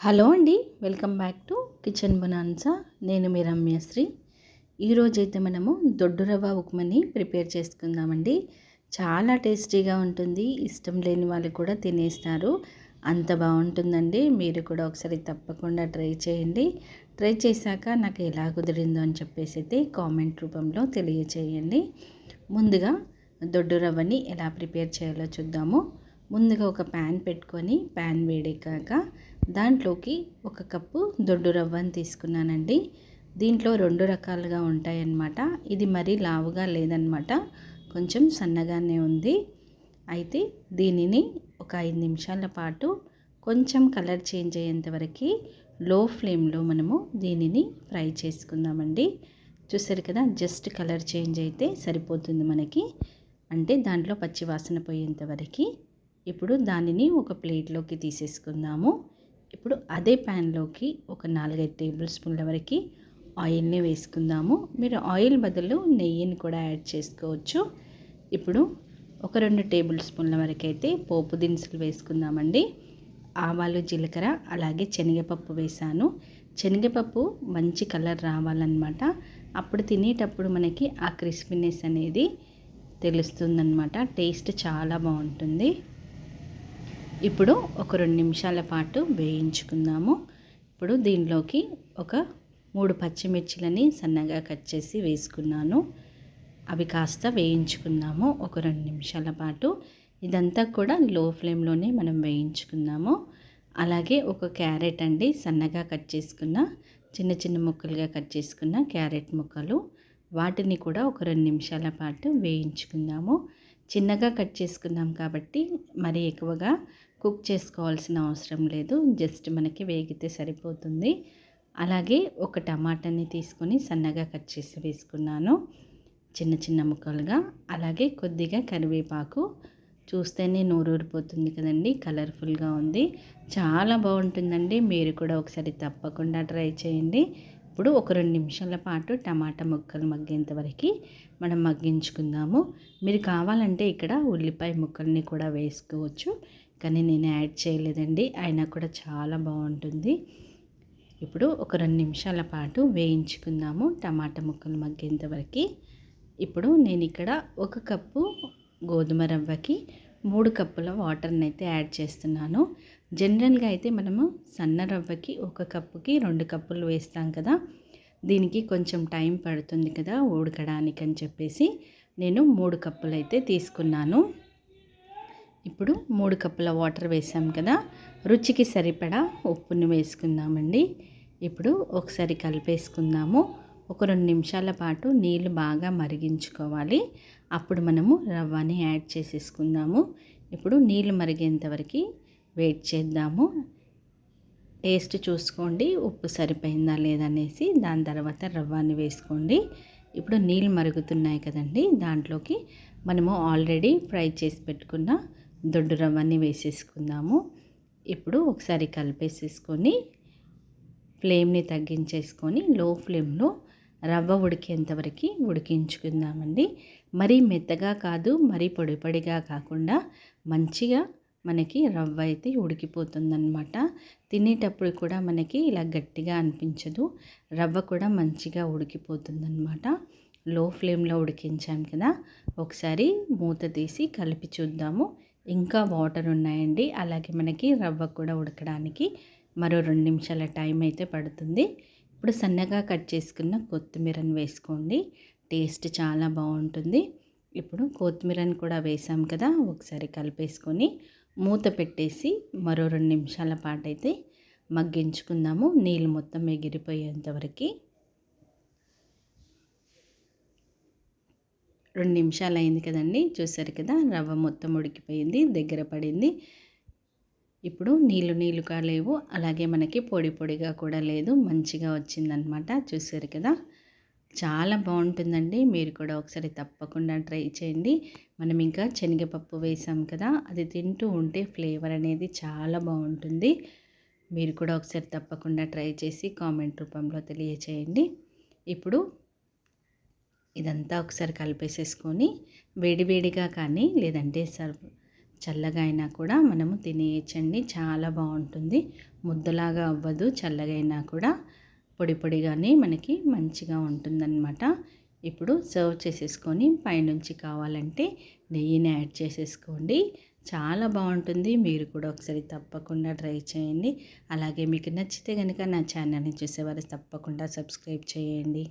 Hello అండి welcome back to kitchen బనాన్సా. నేను మీ రమ్యశ్రీ. ఈరోజు అయితే మనము దొడ్డు రవ్వ ఉక్మని ప్రిపేర్ చేసుకుందామండి. చాలా టేస్టీగా ఉంటుంది ఇష్టం లేని వాళ్ళు కూడా తినేస్తారు. అంత బాగుంటుందండి మీరు కూడా ఒకసారి తప్పకుండా ట్రై చేయండి. ట్రై చేశాక నాకు ఎలా కుదిరిందో అని చెప్పేసి అయితే కామెంట్ రూపంలో తెలియచేయండి. ముందుగా దొడ్డు రవ్వని ఎలా ప్రిపేర్ చేయాలో చూద్దాము. ముందుగా ఒక ప్యాన్ పెట్టుకొని ప్యాన్ వేడెక్కాక దాంట్లోకి ఒక కప్పు దొడ్డు రవ్వని తీసుకున్నానండి. దీంట్లో రెండు రకాలుగా ఉంటాయన్నమాట. ఇది మరీ లావుగా లేదనమాట కొంచెం సన్నగానే ఉంది. అయితే దీనిని ఒక ఐదు నిమిషాల పాటు కొంచెం కలర్ చేంజ్ అయ్యేంతవరకు లో ఫ్లేమ్లో మనము దీనిని ఫ్రై చేసుకుందామండి. చూసారు కదా జస్ట్ కలర్ చేంజ్ అయితే సరిపోతుంది మనకి. అంటే దాంట్లో పచ్చి వాసన పోయేంతవరకు ఇప్పుడు దానిని ఒక ప్లేట్లోకి తీసేసుకుందాము. అదే ప్యాన్లోకి ఒక నాలుగైదు టేబుల్ స్పూన్ల వరకు ఆయిల్ని వేసుకుందాము. మీరు ఆయిల్ బదులు నెయ్యిని కూడా యాడ్ చేసుకోవచ్చు. ఇప్పుడు ఒక రెండు టేబుల్ స్పూన్ల వరకు అయితే పోపు దినుసులు వేసుకుందామండి. ఆవాలు జీలకర్ర అలాగే శనగపప్పు వేసాను. శనగపప్పు మంచి కలర్ రావాలన్నమాట. అప్పుడు తినేటప్పుడు మనకి ఆ క్రిస్పీనెస్ అనేది తెలుస్తుందన్నమాట. టేస్ట్ చాలా బాగుంటుంది. ఇప్పుడు ఒక రెండు నిమిషాల పాటు వేయించుకుందాము. ఇప్పుడు దీనిలోకి ఒక మూడు పచ్చిమిర్చిలని సన్నగా కట్ చేసి వేసుకున్నాను. అవి కాస్త వేయించుకుందాము ఒక రెండు నిమిషాల పాటు. ఇదంతా కూడా లో ఫ్లేమ్లోనే మనం వేయించుకుందాము. అలాగే ఒక క్యారెట్ అండి సన్నగా కట్ చేసుకున్న చిన్న చిన్న ముక్కలుగా కట్ చేసుకున్న క్యారెట్ ముక్కలు. వాటిని కూడా ఒక రెండు నిమిషాల పాటు వేయించుకుందాము. చిన్నగా కట్ చేసుకున్నాం కాబట్టి మరి ఎక్కువగా కుక్ చేసుకోవాల్సిన అవసరం లేదు. జస్ట్ మనకి వేగితే సరిపోతుంది. అలాగే ఒక టమాటాని తీసుకొని సన్నగా కట్ చేసి వేసుకున్నాను. చిన్న చిన్న ముక్కలుగా. అలాగే కొద్దిగా కరివేపాకు. చూస్తేనే నోరూరిపోతుంది కదండి. కలర్ఫుల్గా ఉంది. చాలా బాగుంటుందండి. మీరు కూడా ఒకసారి తప్పకుండా ట్రై చేయండి. ఇప్పుడు ఒక రెండు నిమిషాల పాటు టమాటా ముక్కలు మగ్గేంత వరకు మనం మగ్గించుకుందాము. మీరు కావాలంటే ఇక్కడ ఉల్లిపాయ ముక్కల్ని కూడా వేసుకోవచ్చు. కానీ నేను యాడ్ చేయలేదండి. అయినా కూడా చాలా బాగుంటుంది. ఇప్పుడు ఒక రెండు నిమిషాల పాటు వేయించుకుందాము టమాటా ముక్కలు మగ్గేంత వరకు. ఇప్పుడు నేను ఇక్కడ ఒక కప్పు గోధుమ రవ్వకి మూడు కప్పుల వాటర్ని అయితే యాడ్ చేస్తున్నాను. జనరల్గా అయితే మనము సన్న రవ్వకి ఒక కప్పుకి రెండు కప్పులు వేస్తాం కదా. దీనికి కొంచెం టైం పడుతుంది కదా ఉడకడానికి అని చెప్పేసి నేను మూడు కప్పులు అయితే తీసుకున్నాను. ఇప్పుడు మూడు కప్పుల వాటర్ వేసాం కదా. రుచికి సరిపడా ఉప్పుని వేసుకుందామండి. ఇప్పుడు ఒకసారి కలిపేసుకుందాము. ఒక రెండు నిమిషాల పాటు నీళ్ళు బాగా మరిగించుకోవాలి. అప్పుడు మనము రవ్వని యాడ్ చేసేసుకుందాము. ఇప్పుడు నీళ్ళు మరిగేంతవరకు వెయిట్ చేద్దాము. టేస్ట్ చూసుకోండి. ఉప్పు సరిపోయిందా లేదనేసి దాని తర్వాత రవ్వని వేసుకోండి. ఇప్పుడు నీళ్ళు మరుగుతున్నాయి కదండి. దాంట్లోకి మనము ఆల్రెడీ ఫ్రై చేసి పెట్టుకున్న దొడ్డు రవ్వని వేసేసుకుందాము. ఇప్పుడు ఒకసారి కలిపేసేసుకొని ఫ్లేమ్ని తగ్గించేసుకొని లో ఫ్లేమ్లో రవ్వ ఉడికేంతవరకు ఉడికించుకుందామండి. మరీ మెత్తగా కాదు మరీ పొడిపొడిగా కాకుండా మంచిగా మనకి రవ్వ అయితే ఉడికిపోతుందన్నమాట. తినేటప్పుడు కూడా మనకి ఇలా గట్టిగా అనిపించదు. రవ్వ కూడా మంచిగా ఉడికిపోతుందన్నమాట. లో ఫ్లేమ్లో ఉడికించాం కదా. ఒకసారి మూత తీసి కలిపి చూద్దాము. ఇంకా వాటర్ ఉన్నాయండి. అలాగే మనకి రవ్వ కూడా ఉడకడానికి మరో రెండు నిమిషాల టైం అయితే పడుతుంది. ఇప్పుడు సన్నగా కట్ చేసుకున్న కొత్తిమీరను వేసుకోండి. టేస్ట్ చాలా బాగుంటుంది. ఇప్పుడు కొత్తిమీరను కూడా వేసాం కదా ఒకసారి కలిపేసుకొని మూత పెట్టేసి మరో రెండు నిమిషాల పాటు అయితే మగ్గించుకుందాము. నీళ్ళు మొత్తం ఎగిరిపోయేంతవరకు రెండు నిమిషాలు అయింది కదండి. చూసారు కదా రవ్వ మొత్తం ఉడికిపోయింది దగ్గర పడింది. ఇప్పుడు నీళ్ళు నీళ్ళుగా లేవు. అలాగే మనకి పొడి పొడిగా కూడా లేదు. మంచిగా వచ్చిందనమాట చూసారు కదా. చాలా బాగుంటుందండి. మీరు కూడా ఒకసారి తప్పకుండా ట్రై చేయండి. మనం ఇంకా శనగపప్పు వేసాం కదా అది తింటూ ఉంటే ఫ్లేవర్ అనేది చాలా బాగుంటుంది. మీరు కూడా ఒకసారి తప్పకుండా ట్రై చేసి కామెంట్ రూపంలో తెలియచేయండి. ఇప్పుడు ఇదంతా ఒకసారి కలిపేసేసుకొని వేడివేడిగా కానీ లేదంటే సర్వ్ చల్లగా అయినా కూడా మనము తినేయచ్చండి. చాలా బాగుంటుంది. ముద్దలాగా అవ్వదు చల్లగా అయినా కూడా. పొడి పొడిగానే మనకి మంచిగా ఉంటుందన్నమాట. ఇప్పుడు సర్వ్ చేసేసుకొని పైనుంచి కావాలంటే నెయ్యిని యాడ్ చేసేసుకోండి. చాలా బాగుంటుంది. మీరు కూడా ఒకసారి తప్పకుండా ట్రై చేయండి. అలాగే మీకు నచ్చితే కనుక నా ఛానల్ని చూసేవారు తప్పకుండా సబ్స్క్రైబ్ చేయండి.